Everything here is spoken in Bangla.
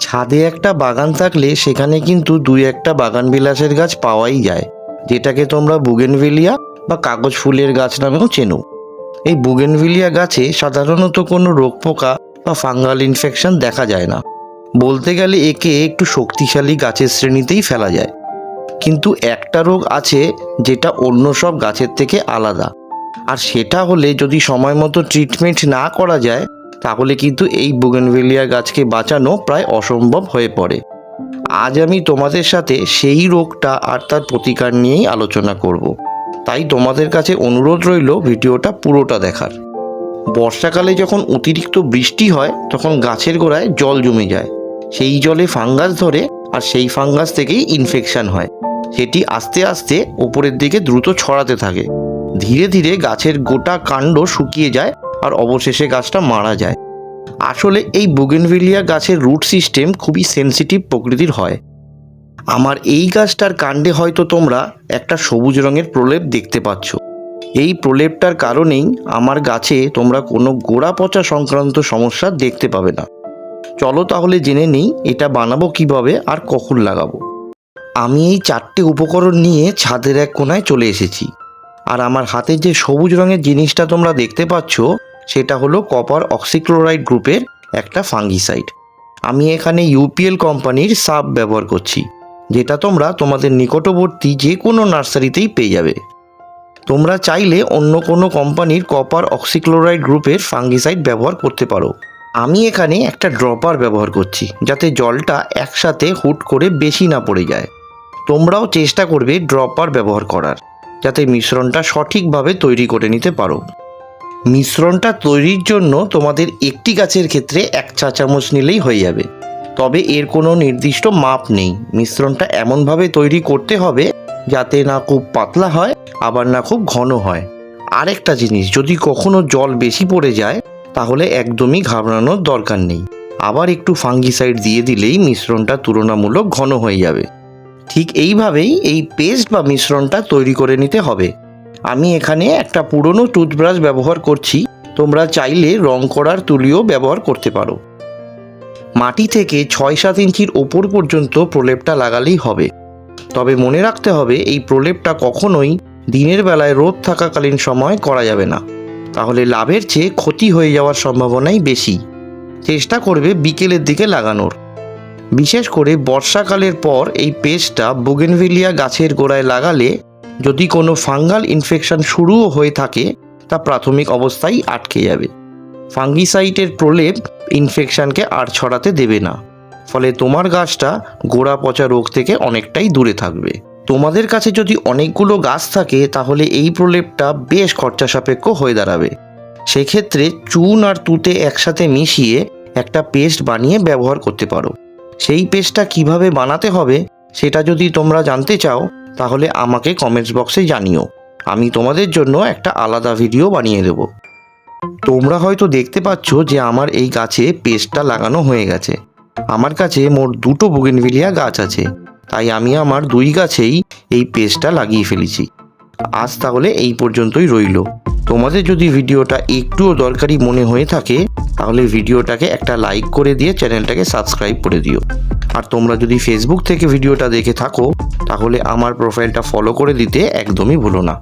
ছাদে একটা বাগান থাকলে সেখানে কিন্তু দুই একটা বাগান বিলাসের গাছ পাওয়াই যায়, যেটাকে তোমরা বুগেনভিলিয়া বা কাগজ ফুলের গাছ নামেও চেনো। এই বুগেনভিলিয়া গাছে সাধারণত কোনো রোগ পোকা বা ফাঙ্গাল ইনফেকশন দেখা যায় না। বলতে গেলে একে একটু শক্তিশালী গাছের শ্রেণীতেই ফেলা যায়। কিন্তু একটা রোগ আছে যেটা অন্য সব গাছের থেকে আলাদা। আর সেটা হলে যদি সময় মতো ট্রিটমেন্ট না করা যায় তাহলে কিন্তু এই বুগেনভিলিয়া গাছকে বাঁচানো প্রায় অসম্ভব হয়ে পড়ে। আজ আমি তোমাদের সাথে সেই রোগটা আর তার প্রতিকার নিয়েই আলোচনা করব। তাই তোমাদের কাছে অনুরোধ রইল ভিডিওটা পুরোটা দেখার। বর্ষাকালে যখন অতিরিক্ত বৃষ্টি হয়, তখন গাছের গোড়ায় জল জমে যায়। সেই জলে ফাঙ্গাস ধরে আর সেই ফাঙ্গাস থেকেই ইনফেকশন হয়। সেটি আস্তে আস্তে ওপরের দিকে দ্রুত ছড়াতে থাকে। ধীরে ধীরে গাছের গোটা কাণ্ড শুকিয়ে যায় আর অবশেষে গাছটা মারা যায়। আসলে এই বুগেনভিলিয়া গাছের রুট সিস্টেম খুবই সেনসিটিভ প্রকৃতির হয়। আমার এই গাছটার কাণ্ডে হয়তো তোমরা একটা সবুজ রঙের প্রলেপ দেখতে পাচ্ছ। এই প্রলেপটার কারণেই আমার গাছে তোমরা কোনো গোড়া পচা সংক্রান্ত সমস্যা দেখতে পাবে না। চলো তাহলে জেনে নিই এটা বানাবো কীভাবে আর কখন লাগাবো। আমি এই চারটে উপকরণ নিয়ে ছাদের এক কোনায় চলে এসেছি। আর আমার হাতে যে সবুজ রঙের জিনিসটা তোমরা দেখতে পাচ্ছ সেটা হলো কপার অক্সিক্লোরাইড গ্রুপের একটা ফাঙ্গিসাইড। আমি এখানে ইউপিএল কোম্পানির সাব ব্যবহার করছি, যেটা তোমরা তোমাদের নিকটবর্তী যে কোনো নার্সারিতেই পেয়ে যাবে। তোমরা চাইলে অন্য কোনো কোম্পানির কপার অক্সিক্লোরাইড গ্রুপের ফাঙ্গিসাইড ব্যবহার করতে পারো। আমি এখানে একটা ড্রপার ব্যবহার করছি, যাতে জলটা একসাথে হুট করে বেশি না পড়ে যায়। তোমরাও চেষ্টা করবে ড্রপার ব্যবহার করার, যাতে মিশ্রণটা সঠিকভাবে তৈরি করে নিতে পারো। মিশ্রণটা তৈরির জন্য তোমাদের একটি গাছের ক্ষেত্রে এক চা চামচ নিলেই হয়ে যাবে। তবে এর কোনো নির্দিষ্ট মাপ নেই। মিশ্রণটা এমনভাবে তৈরি করতে হবে যাতে না খুব পাতলা হয়, আবার না খুব ঘন হয়। আরেকটা জিনিস, যদি কখনো জল বেশি পড়ে যায়, তাহলে একদমই ঘাবড়ানোর দরকার নেই। আবার একটু ফাঙ্গিসাইড দিয়ে দিলেই মিশ্রণটা তুলনামূলক ঘন হয়ে যাবে। ঠিক এইভাবেই এই পেস্ট বা মিশ্রণটা তৈরি করে নিতে হবে। আমি এখানে একটা পুরনো টুথব্রাশ ব্যবহার করছি। তোমরা চাইলে রং করার তুলিও ব্যবহার করতে পারো। মাটি থেকে ছয় সাত ইঞ্চির ওপর পর্যন্ত প্রলেপটা লাগালেই হবে। তবে মনে রাখতে হবে, এই প্রলেপটা কখনোই দিনের বেলায় রোদ থাকাকালীন সময় করা যাবে না। তাহলে লাভের চেয়ে ক্ষতি হয়ে যাওয়ার সম্ভাবনাই বেশি। চেষ্টা করবে বিকেলের দিকে লাগানোর। বিশেষ করে বর্ষাকালের পর এই পেস্টটা বুগেনভিলিয়া গাছের গোড়ায় লাগালে যদি কোনো ফাঙ্গাল ইনফেকশন শুরুও হয়ে থাকে, তা প্রাথমিক অবস্থায় আটকে যাবে। ফাঙ্গিসাইটের প্রলেপ ইনফেকশনকে আর ছড়াতে দেবে না। ফলে তোমার গাছটা গোড়া পচা রোগ থেকে অনেকটাই দূরে থাকবে। তোমাদের কাছে যদি অনেকগুলো গাছ থাকে, তাহলে এই প্রলেপটা বেশ খরচা সাপেক্ষ হয়ে দাঁড়াবে। সেক্ষেত্রে চুন আর তুতে একসাথে মিশিয়ে একটা পেস্ট বানিয়ে ব্যবহার করতে পারো। সেই পেস্টটা কীভাবে বানাতে হবে, সেটা যদি তোমরা জানতে চাও তাহলে আমাকে কমেন্টস বক্সে জানিও। আমি তোমাদের জন্য একটা আলাদা ভিডিও বানিয়ে দেব। তোমরা হয়তো দেখতে পাচ্ছ যে আমার এই গাছে পেস্টটা লাগানো হয়ে গেছে। আমার কাছে মোট দুটো বুগেনভিলিয়া গাছ আছে। তাই আমি আমার দুই গাছেই এই পেস্টটা লাগিয়ে ফেলেছি। আজ তাহলে এই পর্যন্তই রইল। তোমাদের যদি ভিডিওটা একটুও দরকারি মনে হয়ে থাকে, তাহলে ভিডিওটাকে একটা লাইক করে দিয়ে চ্যানেলটাকে সাবস্ক্রাইব করে দিও। আর তোমরা যদি ফেসবুক থেকে ভিডিওটা দেখে থাকো, তাহলে আমার প্রোফাইলটা ফলো করে দিতে একদমই ভুলো না।